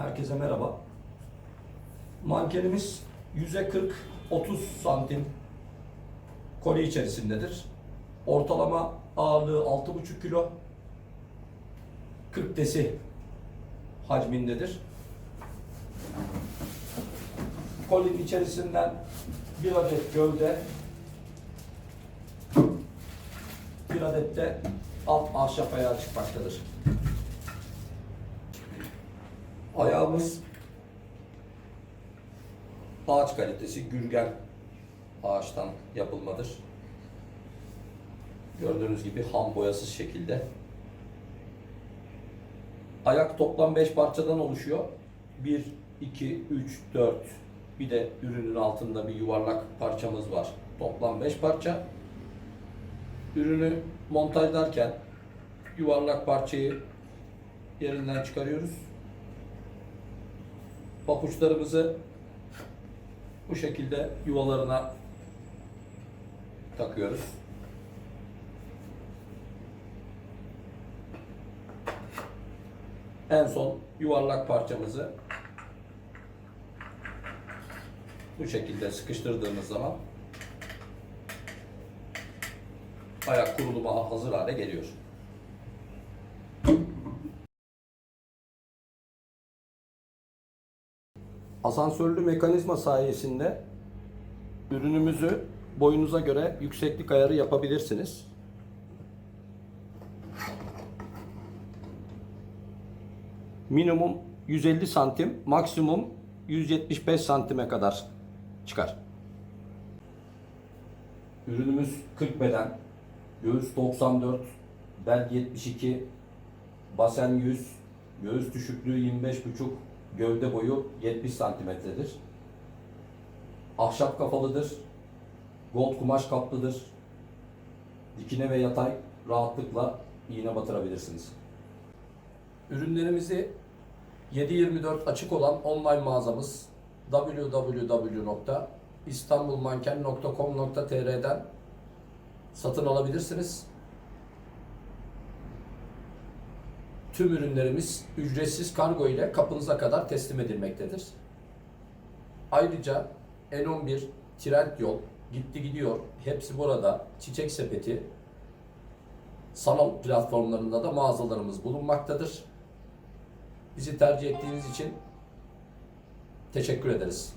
Herkese merhaba. Mankenimiz yüze 40 30 santim koli içerisindedir. Ortalama ağırlığı 6,5 kilo 40 desi hacmindedir. Kolinin içerisinden bir adet gövde bir adet de alt ahşap ayağı çıkmaktadır. Ayağımız ağaç kalitesi gürgen ağaçtan yapılmadır. Gördüğünüz gibi ham boyasız şekilde. Ayak toplam 5 parçadan oluşuyor. 1, 2, 3, 4. Bir de ürünün altında bir yuvarlak parçamız var. Toplam 5 parça. Ürünü montajlarken yuvarlak parçayı yerinden çıkarıyoruz. Papuçlarımızı bu şekilde yuvalarına takıyoruz. En son yuvarlak parçamızı bu şekilde sıkıştırdığımız zaman ayak kuruluma hazır hale geliyor. Asansörlü mekanizma sayesinde ürünümüzü boyunuza göre yükseklik ayarı yapabilirsiniz. Minimum 150 santim, maksimum 175 santime kadar çıkar. Ürünümüz 40 beden, göğüs 94, bel 72, basen 100, göğüs düşüklüğü 25,5, gövde boyu 70 santimetredir. Ahşap kafalıdır, gold kumaş kaplıdır. Dikine ve yatay rahatlıkla iğne batırabilirsiniz. Ürünlerimizi 7/24 açık olan online mağazamız www.istanbulmanken.com.tr'den satın alabilirsiniz. Tüm ürünlerimiz ücretsiz kargo ile kapınıza kadar teslim edilmektedir. Ayrıca N11, Trendyol, Gitti Gidiyor, hepsi burada. Çiçek Sepeti, sanal platformlarında da mağazalarımız bulunmaktadır. Bizi tercih ettiğiniz için teşekkür ederiz.